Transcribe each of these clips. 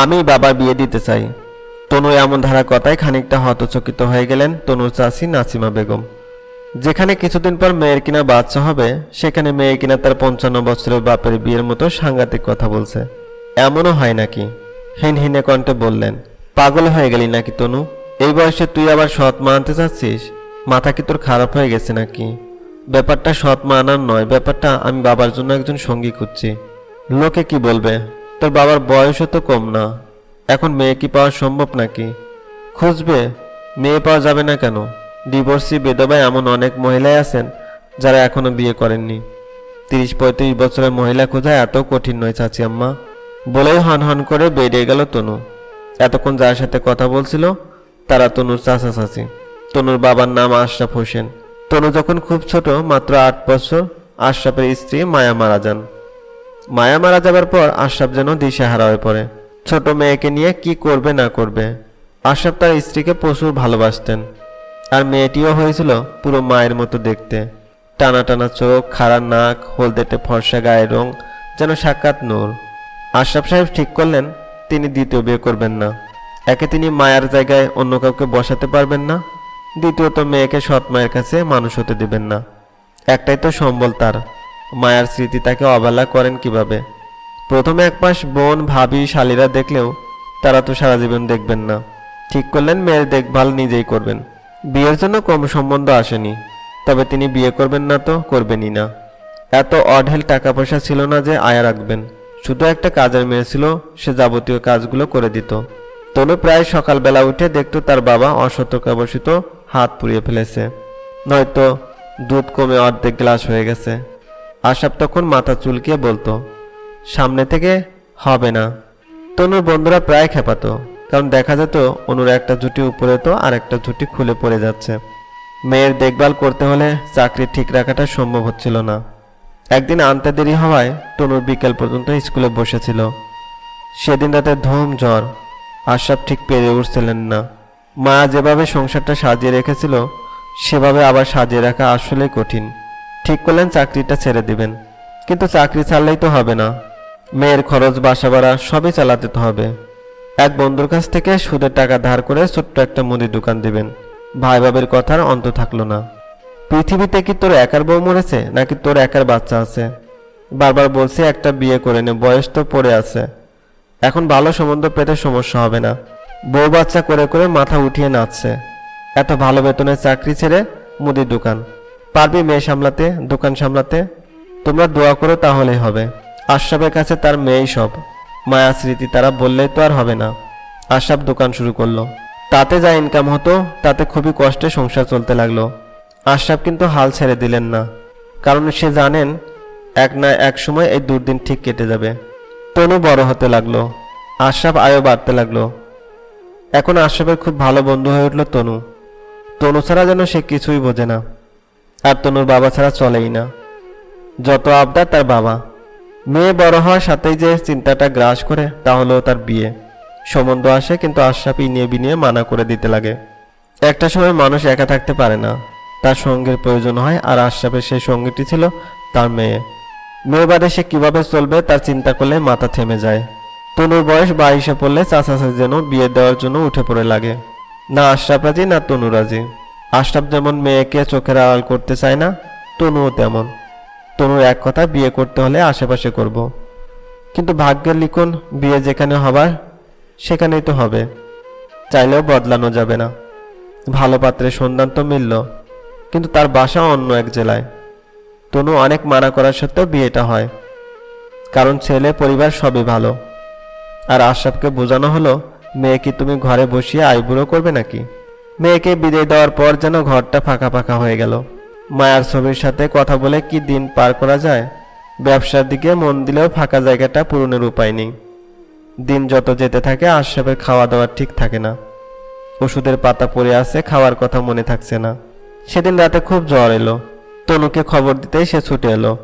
আমি বাবার বিয়ে দিতে চাই। তনু এমন ধারা কথায় খানিকটা হতচকিত হয়ে গেলেন তনুর চাষি নাসিমা বেগম। যেখানে কিছুদিন পর মেয়ের কিনা বাচ্চা হবে, সেখানে মেয়ে কিনা তার পঞ্চান্ন বছরের বাপের বিয়ের মতো সাংঘাতিক কথা বলছে। এমনও হয় নাকি? হিন হিনে কণ্ঠে বললেন, পাগল হয়ে গেলি নাকি তনু? এই বয়সে তুই আবার সৎ মা আনতে চাচ্ছিস? মাথা কি তোর খারাপ হয়ে গেছে নাকি? ব্যাপারটা সৎ মানার নয়, ব্যাপারটা আমি বাবার জন্য একজন সঙ্গী খুঁজছি। লোকে কি বলবে? তোর বাবার বয়সও তো কম না। এখন মেয়ে কি পাওয়া সম্ভব নাকি? খুঁজবে, মেয়ে পাওয়া যাবে না কেন? ডিভোর্সি বেদবা এমন অনেক মহিলাই আছেন যারা এখনও বিয়ে করেননি। তিরিশ পঁয়ত্রিশ বছরের মহিলা খোঁজা এত কঠিন নয় চাচি আম্মা। বলেই হন হন করে বেরিয়ে গেল তনু। এতক্ষণ যার সাথে কথা বলছিল, তারা তনুর চাচা চাচি। তনুর বাবার নাম আশরাফ হোসেন। তনু যখন খুব ছোট, মাত্র আট বছর, আশরাফের স্ত্রী মায়া মারা যান। মায়া মারা যাবার পর আশরাফ যেন দিশেহারা হয়ে পড়ে। ছোট মেয়েকে নিয়ে কি করবে না করবে। আশরাফ তার স্ত্রীকে প্রচুর ভালোবাসতেন। আর মেয়েটিও হয়েছিল পুরো মায়ের মতো দেখতে। টানা টানা চোখ, খাড়া নাক, হলদেটে ফর্সা গায়ের রং যেন সাক্ষাৎ নূর। আশরাফ সাহেব ঠিক করলেন, তিনি দ্বিতীয় বিয়ে করবেন না। একে তিনি মায়ার জায়গায় অন্য কাউকে বসাতে পারবেন না। দ্বিতীয়ত মেয়েকে সৎ মায়ের কাছে মানুষ হতে দেবেন না। একটাই তো সম্বল তার। মায়ার স্মৃতি তাকে অবহেলা করেন কীভাবে? প্রথমে এক মাস বোন, ভাবি, শালীরা দেখলেও তারা তো সারা জীবন দেখবেন না। ঠিক করলেন, মেয়ের দেখভাল নিজেই করবেন। বিয়ের জন্য কম সম্বন্ধ আসেনি, তবে তিনি বিয়ে করবেন না তো করবেনই না। এত অঢেল টাকা পয়সা ছিল না যে আয়া রাখবেন। শুধু একটা কাজের মেয়ে ছিল, সে যাবতীয় কাজগুলো করে দিত। তনু প্রায় সকালবেলা উঠে দেখতো তার বাবা অসতর্কবশত হাত পুড়িয়ে ফেলেছে। নয়তো দুধ কমে অর্ধেক গ্লাস হয়ে গেছে। আশাপ তখন মাথা চুলকিয়ে বলতো, সামনে থেকে হবে না। তনুর বন্ধুরা প্রায় খেপাতো, কারণ দেখা যেত অনুর একটা জুটি উপরে তো আর একটা জুটি খুলে পড়ে যাচ্ছে। মেয়ের দেখভাল করতে হলে চাকরি ঠিক রাখাটা সম্ভব হচ্ছিল না। একদিন আনতে দেরি হওয়ায় তনুর বিকেল পর্যন্ত স্কুলে বসেছিল। সেদিন রাতে ধুম, জ্বর আশরাফ ঠিক পেরে উঠছিলেন না। মা যেভাবে সংসারটা সাজিয়ে রেখেছিল, সেভাবে আবার সাজিয়ে রাখা আসলেই কঠিন। ঠিক করলেন, চাকরিটা ছেড়ে দিবেন। কিন্তু চাকরি ছাড়লেই তো হবে না। মেয়ের খরচ, বাসা ভাড়া সবই চালাতে তো হবে। এক বন্ধুর কাছ থেকে সুদের টাকা ধার করে ছোট্ট একটা মুদি দোকান দিবেন। ভাই বাবের কথার অন্ত থাকল না। পৃথিবীতে কি তোর একার বউ মরেছে, নাকি তোর একার বাচ্চা আছে? বারবার বলছি, একটা বিয়ে করে নে, বয়স তো পড়ে আছে। এখন ভালো সম্বন্ধ পেতে সমস্যা হবে না। বউ বাচ্চা করে করে মাথা উঠিয়ে নাচছে। এত ভালো বেতনের চাকরি ছেড়ে মুদির দোকান। পারবি মেয়ে সামলাতে, দোকান সামলাতে? তোমরা দোয়া করো তাহলেই হবে। আশরাফের কাছে তার মেয়েই সব। মায়া স্মৃতি তারা বললেই তো আর হবে না। আশরাফ দোকান শুরু করল। তাতে যা ইনকাম হতো, তাতে খুবই কষ্টে সংসার চলতে লাগল। আশরাফ কিন্তু হাল ছেড়ে দিলেন না। কারণ সে জানেন, এক না এক সময় এই দুর্দিন ঠিক কেটে যাবে। তনু বড় হতে লাগল। আশরাফ আয়ও বাড়তে লাগল। এখন আশরাফের খুব ভালো বন্ধু হয়ে উঠল তনু। তনু ছাড়া যেন সে কিছুই বোঝে না। আর তনুর বাবা ছাড়া চলেই না। যত আবদার তার বাবা। মেয়ে বড় হওয়ার সাথেই যে চিন্তাটা গ্রাস করে, তা হলো তার বিয়ে। সম্বন্ধ আসে কিন্তু আশরাফ ইনিয়ে বিনিয়ে মানা করে দিতে লাগে। একটা সময় মানুষ একা থাকতে পারে না। তার সঙ্গের প্রয়োজন হয় আর আশরাফের সেই সঙ্গীটি ছিল তার মেয়ে। মেয়ে বাদে সে কীভাবে চলবে তার চিন্তা করলে মাথা থেমে যায়। তনুর বয়স বাইশে পড়লে চাচা যেন বিয়ে দেওয়ার জন্য উঠে পড়ে লাগে। না আশরাফ রাজি, না তনু রাজি। আশরাফ যেমন মেয়েকে চোখের আড়াল করতে চায় না, তনুও তেমন। তনুর এক কথা, বিয়ে করতে হলে আশেপাশে করব। কিন্তু ভাগ্যের লিখন বিয়ে যেখানে হবার, সেখানেই তো হবে। চাইলেও বদলানো যাবে না। ভালো পাত্রের সন্ধান তো মিলল, কিন্তু তার বাসা অন্য এক জেলায়। তনু অনেক মানা করার সত্ত্বেও বিয়েটা হয়। কারণ ছেলে পরিবার সবই ভালো। আর আশরাফকে বোঝানো হলো, মেয়ে কি তুমি ঘরে বসিয়ে আইবুড়ো করবে নাকি? মেয়েকে বিদায় দেওয়ার পর যেন ঘরটা ফাঁকা ফাঁকা হয়ে গেল। মায়ার ছবির সাথে কথা বলে কি দিন পার করা যায়? ব্যবসার দিকে মন দিলেও ফাঁকা জায়গাটা পূরণের উপায় নেই। দিন যত যেতে থাকে, আশরাফের খাওয়া দাওয়া ঠিক থাকে না। ওষুধের পাতা পড়ে আছে, খাওয়ার কথা মনে থাকছে না। সেদিন রাতে খুব জ্বর এলো। তনুকে খবর দিতেই সে ছুটে এলো।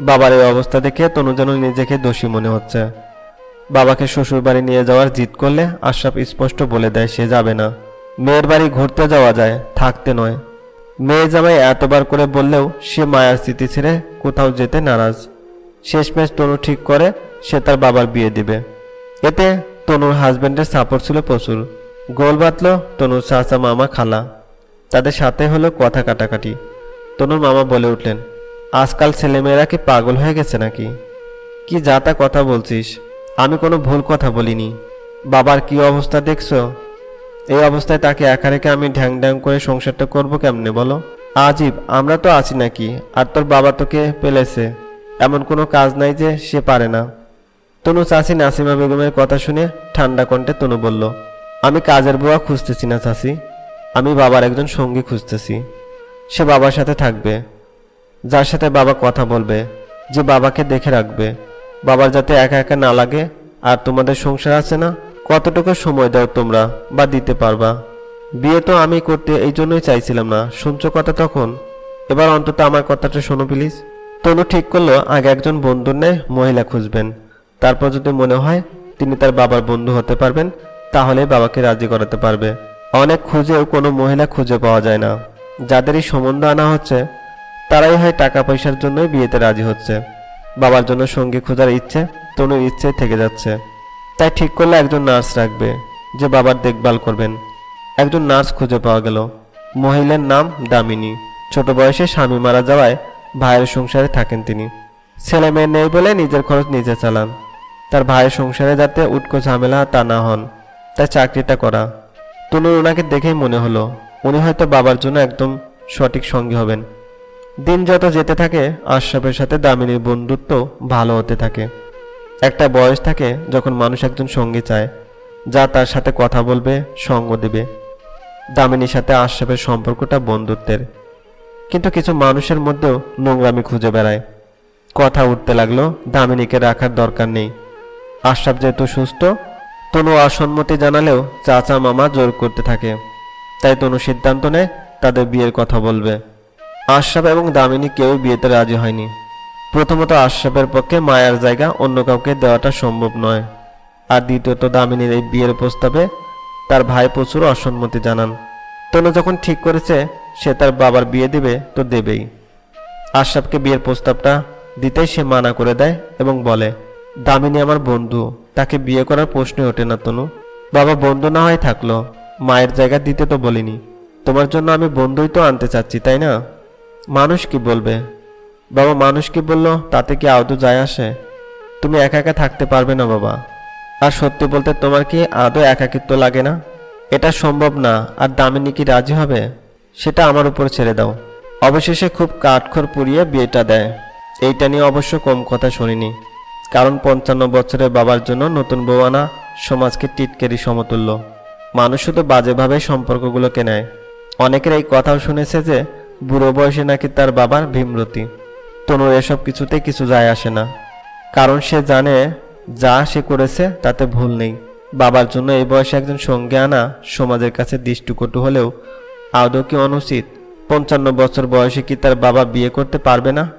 বাবার এই অবস্থা দেখে তনু যেন নিজেকে দোষী মনে হচ্ছে। বাবাকে শ্বশুর বাড়ি নিয়ে যাওয়ার জিদ করলে আশরাফ স্পষ্ট বলে দেয়, সে যাবে না। মেয়ের বাড়ি ঘুরতে যাওয়া যায়, থাকতে নয়। মেয়ে জামাই এতবার করে বললেও সে মায়ার স্মৃতি ছেড়ে কোথাও যেতে নারাজ। শেষমেশ তনু ঠিক করে সে তার বাবার বিয়ে দিবে। এতে তনুর হাজবেন্ডের সাপোর্ট ছিল প্রচুর। গোল বাতল তনুর চাচা মামা খালা। তাদের সাথে হলো কথা কাটাকাটি। তনুর মামা বলে উঠলেন, আজকাল ছেলেমেয়েরা কি পাগল হয়ে গেছে নাকি? কি যা তা কথা বলছিস? আমি কোনো ভুল কথা বলিনি। বাবার কি অবস্থা দেখছ? এই অবস্থায় তাকে একা রেখে আমি ঢ্যাং ঢ্যাং করে সংসারটা করব কেমনে, বলো? আজীব, আমরা তো আছি নাকি? আর তোর বাবা তোকে পেলেছে। এমন কোনো কাজ নাই যে সে পারে না। তনু চাষি নাসিমা বেগমের কথা শুনে ঠান্ডা কণ্ঠে তনু বলল, আমি কাজের বুয়া খুঁজতেছি না চাষি আমি বাবার একজন সঙ্গী খুঁজতেছি। সে বাবার সাথে থাকবে। যার সাথে বাবা কথা বলবে, যে বাবাকে দেখে রাখবে। বাবার যাতে একা একা না লাগে, আর তোমাদের সংসার আছে না কতটুকু সময় দাও তোমরা বা দিতে পারবা? বিয়ে তো আমি করতে এই জন্যই চাইছিলাম না, শুনছো কথা তখন? এবার অন্তত আমার কথাটা শোনো প্লিজ। তনু ঠিক করল, আগে একজন বন্ধুর নেয় মহিলা খুঁজবেন। তারপর যদি মনে হয় তিনি তার বাবার বন্ধু হতে পারবেন, তাহলে বাবাকে রাজি করাতে পারবে। অনেক খুঁজেও কোনো মহিলা খুঁজে পাওয়া যায় না। যাদেরই সম্বন্ধ আনা হচ্ছে, তারাই হয় টাকা পয়সার জন্যই বিয়েতে রাজি হচ্ছে। বাবার জন্য সঙ্গী খোঁজার ইচ্ছে, তনুর ইচ্ছে থেকে যাচ্ছে। তাই ঠিক করলে একজন নার্স রাখবে যে বাবার দেখভাল করবেন। একজন নার্স খুঁজে পাওয়া গেল। মহিলার নাম দামিনী। ছোট বয়সে স্বামী মারা যাওয়ায় ভাইয়ের সংসারে থাকেন তিনি। ছেলে মেয়ে নেই বলে নিজের খরচ নিজে চালান। তার ভাইয়ের সংসারে যাতে উটকো ঝামেলা তা না হন, তাই চাকরিটা করা। তনুর ওনাকে দেখেই মনে হলো, উনি হয়তো বাবার জন্য একদম সঠিক সঙ্গী হবেন। দিন যত যেতে থাকে, আশরাফের সাথে দামিনীর বন্ধুত্ব ভালো হতে থাকে। একটা বয়স থাকে যখন মানুষ একজন সঙ্গী চায়, যা তার সাথে কথা বলবে, সঙ্গ দেবে। দামিনীর সাথে আশরাফের সম্পর্কটা বন্ধুত্বের। কিন্তু কিছু মানুষের মধ্যেও নোংরামি খুঁজে বেড়ায়। কথা উঠতে লাগল, দামিনীকে রাখার দরকার নেই। আশরাফ যেহেতু সুস্থ, তনু অসম্মতি জানালেও চাচা মামা জোর করতে থাকে। তাই তনু সিদ্ধান্ত নেয়, তাদের বিয়ের কথা বলবে। আশরাফ এবং দামিনী কেউ বিয়েতে রাজি হয়নি। প্রথমত আশরাফের পক্ষে মায়ার জায়গা অন্য কাউকে দেওয়াটা সম্ভব নয়। আর দ্বিতীয়ত দামিনীর এই বিয়ের প্রস্তাবে তার ভাই প্রচুর অসম্মতি জানান। তনু যখন ঠিক করেছে, সে তার বাবার বিয়ে দেবে তো দেবেই। আশরাফকে বিয়ের প্রস্তাবটা দিতেই সে মানা করে দেয় এবং বলে, দামিনী আমার বন্ধু, তাকে বিয়ে করার প্রশ্নই ওঠে না তনু। বাবা বন্ধু না হয় থাকল, মায়ের জায়গা দিতে তো বলিনি। তোমার জন্য আমি বন্ধুই তো আনতে চাচ্ছি, তাই না? মানুষ কি বলবে? বাবা মানুষ কি বলল, তাতে কি আদৌ যায় আসে? তুমি একা একা থাকতে পারবে না বাবা। আর সত্যি বলতে তোমার কি আদৌ একাকিত্ব লাগে না? এটা সম্ভব না। আর দামিনী কি রাজি হবে? সেটা আমার উপর ছেড়ে দাও। অবশেষে খুব কাঠখড় পুড়িয়ে বিয়েটা দেয়। এইটা নিয়ে অবশ্য কম কথা শুনিনি। কারণ পঞ্চান্ন বছরের বাবার জন্য নতুন বউ আনা সমাজকে টিটকেরি সমতুল্য। মানুষ শুধু বাজেভাবে সম্পর্কগুলোকে নেয়। অনেকের এই কথাও শুনেছে যে, বুড়ো বয়সে নাকি তার বাবার ভীমরতি। তনুর এসব কিছুতে কিছু যায় আসে না। কারণ সে জানে যা সে করেছে তাতে ভুল নেই। বাবার জন্য এই বয়সে একজন সঙ্গে আনা সমাজের কাছে দৃষ্টিকটু হলেও আদৌ কি অনুচিত? পঞ্চান্ন বছর বয়সে কি তার বাবা বিয়ে করতে পারবে না?